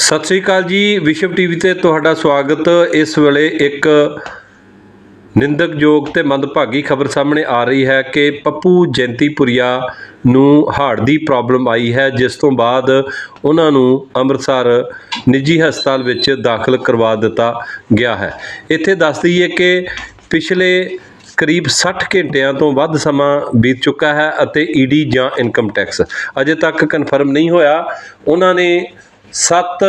ਸਤਿ ਸ੍ਰੀ ਅਕਾਲ ਜੀ, ਵਿਸ਼ਵ ਟੀਵੀ ਤੇ ਤੁਹਾਡਾ ਸਵਾਗਤ। ਇਸ ਵੇਲੇ ਇੱਕ ਨਿੰਦਕਯੋਗ ਤੇ ਮੰਦਭਾਗੀ ਖਬਰ ਸਾਹਮਣੇ ਆ ਰਹੀ ਹੈ ਕਿ ਪੱਪੂ ਜੈਂਤੀਪੁਰੀਆ ਨੂੰ ਹਾਰਟ ਦੀ ਪ੍ਰੋਬਲਮ ਆਈ ਹੈ, ਜਿਸ ਤੋਂ ਬਾਅਦ ਉਹਨਾਂ ਨੂੰ ਅੰਮ੍ਰਿਤਸਰ ਨਿੱਜੀ ਹਸਪਤਾਲ ਵਿੱਚ ਦਾਖਲ ਕਰਵਾ ਦਿੱਤਾ ਗਿਆ ਹੈ। ਇੱਥੇ ਦੱਸ ਦਈਏ ਕਿ ਪਿਛਲੇ ਕਰੀਬ 60 ਘੰਟਿਆਂ ਤੋਂ ਵੱਧ ਸਮਾਂ ਬੀਤ ਚੁੱਕਾ ਹੈ ਅਤੇ ਈਡੀ ਜਾਂ ਇਨਕਮ ਟੈਕਸ ਅਜੇ ਤੱਕ ਕਨਫਰਮ ਨਹੀਂ ਹੋਇਆ। ਉਹਨਾਂ ਨੇ ਸੱਤ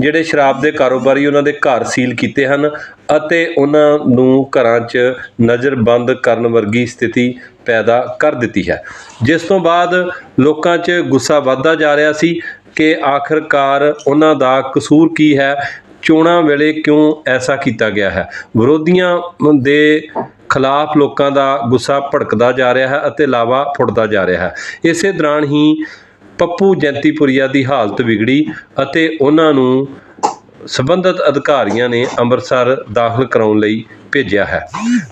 ਜਿਹੜੇ ਸ਼ਰਾਬ ਦੇ ਕਾਰੋਬਾਰੀ ਉਹਨਾਂ ਦੇ ਘਰ ਸੀਲ ਕੀਤੇ ਹਨ ਅਤੇ ਉਹਨਾਂ ਨੂੰ ਘਰਾਂ 'ਚ ਨਜ਼ਰਬੰਦ ਕਰਨ ਵਰਗੀ ਸਥਿਤੀ ਪੈਦਾ ਕਰ ਦਿੱਤੀ ਹੈ। ਜਿਸ ਤੋਂ ਬਾਅਦ ਲੋਕਾਂ 'ਚ ਗੁੱਸਾ ਵੱਧਦਾ ਜਾ ਰਿਹਾ ਸੀ ਕਿ ਆਖਰਕਾਰ ਉਹਨਾਂ ਦਾ ਕਸੂਰ ਕੀ ਹੈ, ਚੋਣਾਂ ਵੇਲੇ ਕਿਉਂ ਐਸਾ ਕੀਤਾ ਗਿਆ ਹੈ। ਵਿਰੋਧੀਆਂ ਦੇ ਖਿਲਾਫ ਲੋਕਾਂ ਦਾ ਗੁੱਸਾ ਭੜਕਦਾ ਜਾ ਰਿਹਾ ਹੈ ਅਤੇ ਲਾਵਾ ਫੁੱਟਦਾ ਜਾ ਰਿਹਾ ਹੈ। ਇਸੇ ਦੌਰਾਨ ਹੀ ਪੱਪੂ ਜੈਂਤੀਪੁਰੀਆ ਦੀ ਹਾਲਤ ਵਿਗੜੀ ਅਤੇ ਉਹਨਾਂ ਨੂੰ ਸਬੰਧਤ ਅਧਿਕਾਰੀਆਂ ਨੇ ਅੰਮ੍ਰਿਤਸਰ ਦਾਖਲ ਕਰਾਉਣ ਲਈ ਭੇਜਿਆ ਹੈ।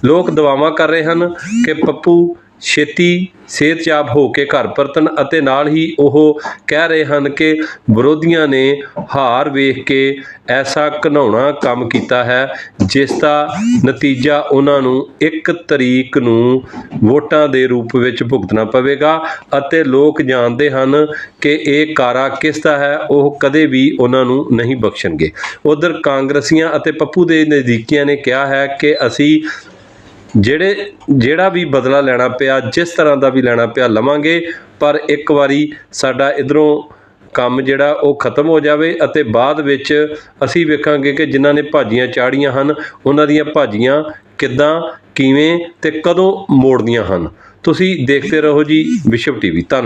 ਲੋਕ ਦਵਾਵਾਂ ਕਰ ਰਹੇ ਹਨ ਕਿ ਪੱਪੂ ਛੇਤੀ ਸਿਹਤਯਾਬ ਹੋ ਕੇ ਘਰ ਪਰਤਣ ਅਤੇ ਨਾਲ ਹੀ ਉਹ ਕਹਿ ਰਹੇ ਹਨ ਕਿ ਵਿਰੋਧੀਆਂ ਨੇ ਹਾਰ ਵੇਖ ਕੇ ਐਸਾ ਘਿਨਾਉਣਾ ਕੰਮ ਕੀਤਾ ਹੈ, ਜਿਸ ਦਾ ਨਤੀਜਾ ਉਹਨਾਂ ਨੂੰ ਇੱਕ ਤਰੀਕ ਨੂੰ ਵੋਟਾਂ ਦੇ ਰੂਪ ਵਿੱਚ ਭੁਗਤਣਾ ਪਵੇਗਾ ਅਤੇ ਲੋਕ ਜਾਣਦੇ ਹਨ ਕਿ ਇਹ ਕਾਰਾ ਕਿਸ ਦਾ ਹੈ, ਉਹ ਕਦੇ ਵੀ ਉਹਨਾਂ ਨੂੰ ਨਹੀਂ ਬਖਸ਼ਣਗੇ। ਉਧਰ ਕਾਂਗਰਸੀਆਂ ਅਤੇ ਪੱਪੂ ਦੇ ਨਜ਼ਦੀਕੀਆਂ ਨੇ ਕਿਹਾ ਹੈ ਕਿ ਅਸੀਂ ਜਿਹੜੇ, ਜਿਹੜਾ ਵੀ ਬਦਲਾ ਲੈਣਾ ਪਿਆ, ਜਿਸ ਤਰ੍ਹਾਂ ਦਾ ਵੀ ਲੈਣਾ ਪਿਆ ਲਵਾਂਗੇ, ਪਰ ਇੱਕ ਵਾਰੀ ਸਾਡਾ ਇਧਰੋਂ ਕੰਮ ਜਿਹੜਾ ਉਹ ਖਤਮ ਹੋ ਜਾਵੇ ਅਤੇ ਬਾਅਦ ਵਿੱਚ ਅਸੀਂ ਵੇਖਾਂਗੇ ਕਿ ਜਿਨ੍ਹਾਂ ਨੇ ਭਾਜੀਆਂ ਚਾੜੀਆਂ ਹਨ, ਉਹਨਾਂ ਦੀਆਂ ਭਾਜੀਆਂ ਕਿੱਦਾਂ, ਕਿਵੇਂ ਤੇ ਕਦੋਂ ਮੋੜਦੀਆਂ ਹਨ। ਤੁਸੀਂ ਦੇਖਦੇ ਰਹੋ ਜੀ ਵਿਸ਼ਵ ਟੀਵੀ। ਧੰਨ